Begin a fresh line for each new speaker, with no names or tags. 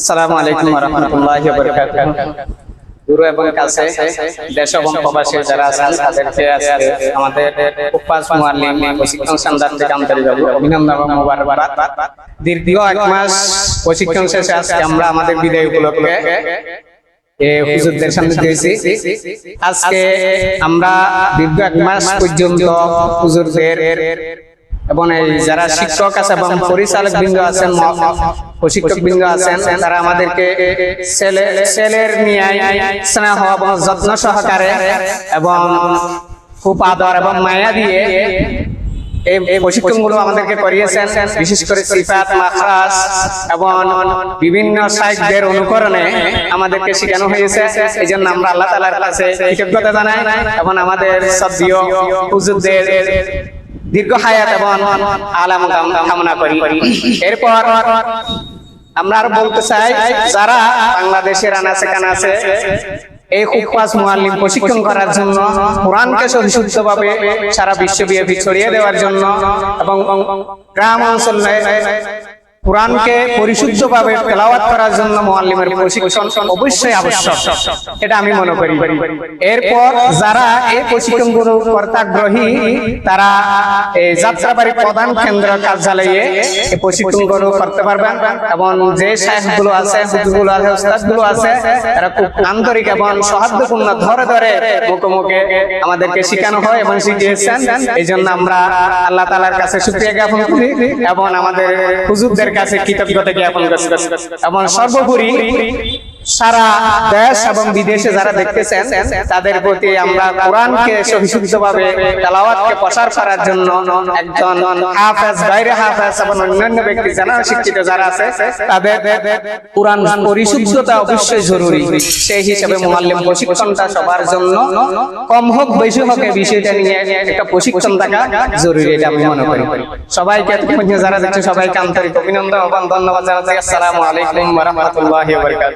আসসালামু আলাইকুম রহমতুল্লাহ দূর এবং কাছে দেশ এবং প্রবাসী যারা আছেন তাদেরকে আজকে আমাদের উপাস মুআল্লিম প্রশিক্ষণ সেন্টার থেকে আন্তরিকভাবে অভিনন্দন এবং মোবারকবাদ। দীর্ঘ এক মাস প্রশিক্ষণ শেষে আজকে আমরা আমাদের বিদায় উপলক্ষে এ হুজুরদের সামনে দিয়েছি। আজকে আমরা দীর্ঘ এক মাস পর্যন্ত হুজুরদের এবং এই যারা শিক্ষক আছে এবং পরিচালক বৃন্দ আছেন প্রশিক্ষক বৃন্দ আছেন তারা আমাদেরকে ছেলে ছেলের নিয়ে স্নেহ এবং যত্ন সহকারে এবং খুব আদর এবং মায়া দিয়ে এই এই প্রশিক্ষণগুলো আমাদেরকে করিয়েছেন বিশেষ করে সিফাত মাখরাজ এবং বিভিন্ন সাহিত্যের অনুকরণে আমাদেরকে শেখানো হয়েছে। এই জন্য আমরা আল্লাহ তালার কাছে কৃতজ্ঞতা জানাই এবং আমাদের সদ্য হুজুরদের দীর্ঘ হায়াত এবং আলাম কামনা করি। এরপর আমরা আর বলতে চাই, যারা বাংলাদেশের আনাচে কানাচে এই হুকপাস মুআল্লিম প্রশিক্ষণ করার জন্য কোরআনকে সহিষ্ণুভাবে সারা বিশ্বব্যাপী ছড়িয়ে দেওয়ার জন্য এবং গ্রাম অঞ্চলে কোরআনকে পরিশুদ্ধভাবে তেলাওয়াত করার জন্য মুআল্লিমের প্রশিক্ষণ অবশ্যই আবশ্যক। এটা আমি মনে করি। এরপর যারা এই প্রশিক্ষণগুলো কর্তাগ্রহী তারা এই যাত্রাবাড়ি প্রধান কেন্দ্র কার্যালয়ে এই প্রশিক্ষণগুলো করতে পারবেন। এবং যে সাহেবগুলো আছে হুজুরগুলো আছে উস্তাদগুলো আছে তারা খুব আন্তরিক এবং সৌহার্দ্যপূর্ণ ধরে ধরে মুখে মুখে আমাদেরকে শেখানো হয় এবং শিখিয়েছেন। এই জন্য আমরা আল্লাহ তালার কাছে শুক্রিয়া জ্ঞাপন করি এবং আমাদের হুজুরদের কাছে কৃতজ্ঞতা জ্ঞাপন করছি। এবং সর্বোপরি সারা দেশ এবং বিদেশে যারা দেখতেছেন তাদের প্রতি আমরা কোরআনকে সহিশুদ্ধভাবে তেলাওয়াতকে প্রসার করার জন্য একজন হাফেজ বাইরে হাফেজ এবং অন্যান্য ব্যক্তি যারা শিক্ষিত যারা আছে তাদের কোরআন পরিশুদ্ধতা অবশ্যই জরুরি। সেই হিসাবে মুআল্লিম প্রশিক্ষণটা সবার জন্য কম হোক বেশি হোক এই বিষয়টা নিয়ে একটা প্রশিক্ষণ থাকা জরুরি এটা আমি মনে করি। সবাইকে যারা দেখছে সবাইকে আন্তরিক অভিনন্দন এবং ধন্যবাদ জানাচ্ছি। আসসালামু আলাইকুম ওয়া রাহমাতুল্লাহি ওয়া বারাকাতুহু